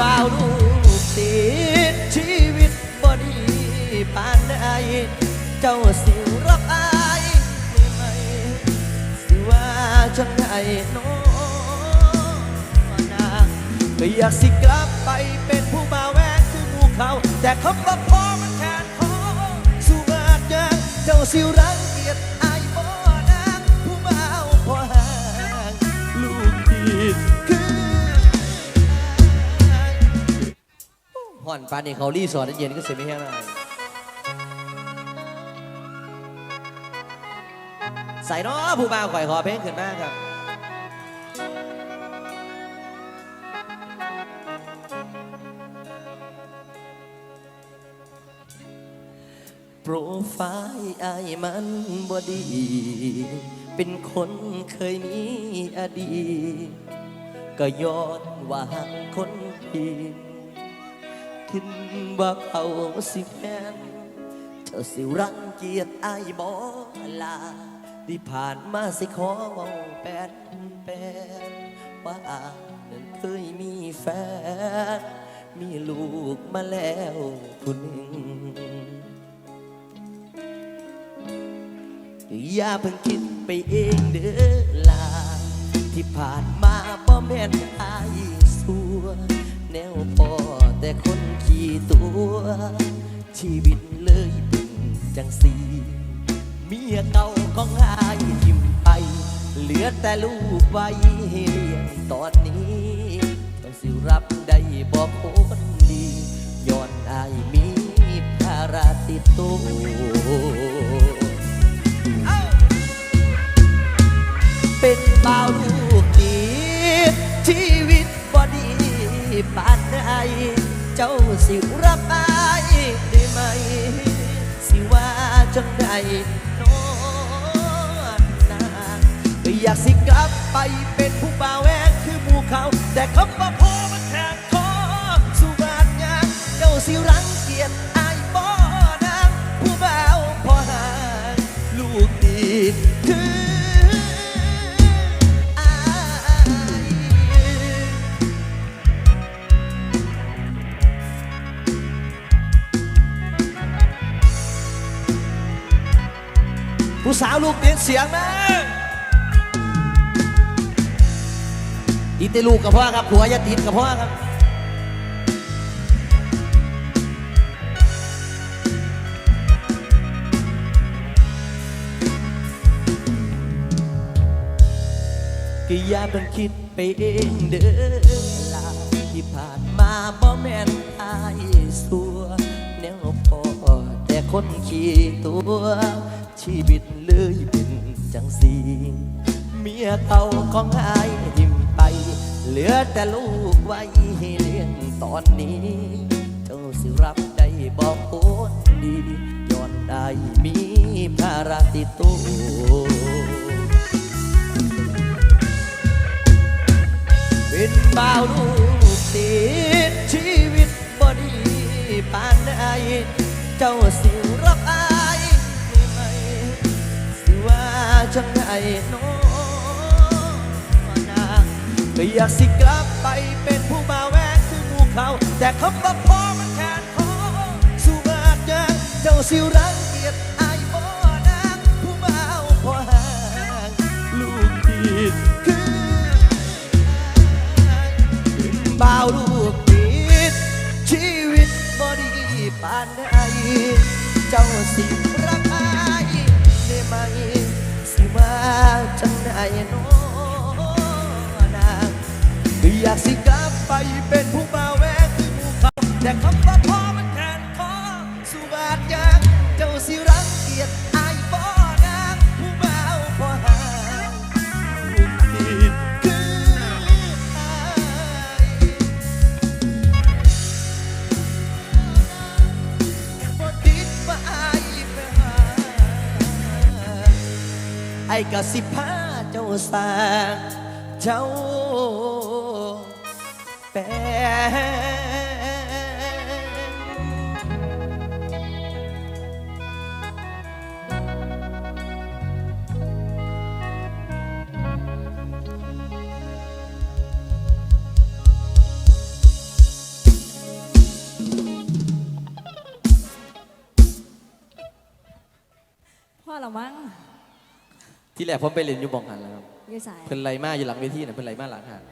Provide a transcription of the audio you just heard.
บ่าวลูกติดชีวิตบ่ดีปานใดเจ้าสิรับอายไม่ไหมสิว่าจังไดน้อนาก็อยากสิกลับไปเป็นผู้มาแวกคือหมู่เขา แต่คำว่าพอมันแค่พอสู้บาดยางเจ้าสิรัก ห่อนปานนี่เขารีสอร์ทเย็นก็เสียไม่แห้งอะไรใส่เนาะผู้บ่าวข่อยขอเพลงขึ้นมาครับโปรไฟล์ไอายมันบ่ดี เป็นคนเคยมีอดีตก็ย้อนว่าหักคนผิด ถึงว่าเขาสิแพ้นเธอสิรังเกียจอายบ่ลา ที่ผ่านมาสิขอเว้าแปนแปนว่าอานั้นเคยมีแฟน มีลูกมาแล้วคนหนึ่ง อย่าเพิ่งคิดไปเองเด้อลา ที่ผ่านมาบ่แม่นอายสัวแนวพอ แต่คนขี้ตัว ชีวิตเลยเป็นจังสีเมียเก่าของอายทิมไป เหลือแต่ลูกไว้เลี้ยงตอนนี้ต้องสิรับได้บอกคนดีย้อนอายมีภาระติดตัวเป็นบ่าวลูกดีชีวิตบ่ดีปานใด จ้าสิรับอายได้ไหม สิว่าจังใดนอนาก็อยากสิกลับไปเป็นผู้บ่าวแวงคือหมู่เขา แต่คำว่าพอมันแทงคอสุบาดยางเจ้าสิรัก ผู้สาวลูกเปลี่ยนเสียงนะติดแต่ลูกกับพ่อครับผัวอย่าติดกับพ่อครับก็อย่าเพิ่งคิดไปเองเด้อลาที่ผ่านมาบ่แม่นอายสัวแนวพอแต่คนขี้ตัว ชีวิตเลยเป็นจังสีเมียเก่าของอายทิมไป เหลือแต่ลูกไว้เลี้ยงตอนนี้ เจ้าสิรับได้บอกคนดีย้อนได้มีภาระติดตัวเป็นบ่าวลูกติดชีวิตบ่ดีปานใดเจ้าสิ จังไดน้อนางก็อยากสิกลับไปเป็นผู้มาแวกคือหมู่เขา แต่คำว่าพอมันแค่พอสู้บาดยางเจ้าสิรังเกียจอายบ่นางผู้มาเอาพอห่างลูกดีคือบ่าวลูกติดชีวิตบ่ดีปานใดเจ้าสิ นอนางก็อยากสิกลับไปเป็นผู้บ่าวแวกคือหมู่เขาแต่คำว่าพ่อมันแทนพอสุบาดยางเจ้าสิรังเกียจอายบ่นางผู้บ่าวพอหางลูกผิดคืออายบ่ติดว่าอายไปหา ไอ้กะสิผ้า สางเจ้าแปพ่อละมั้ง ที่แรกผมไปเรียนอยู่บองหันแล้วครับ อยี่สาย เพิ่นไรมาอยู่หลังเวทีน่ะเพิ่นไรมาหลังหัน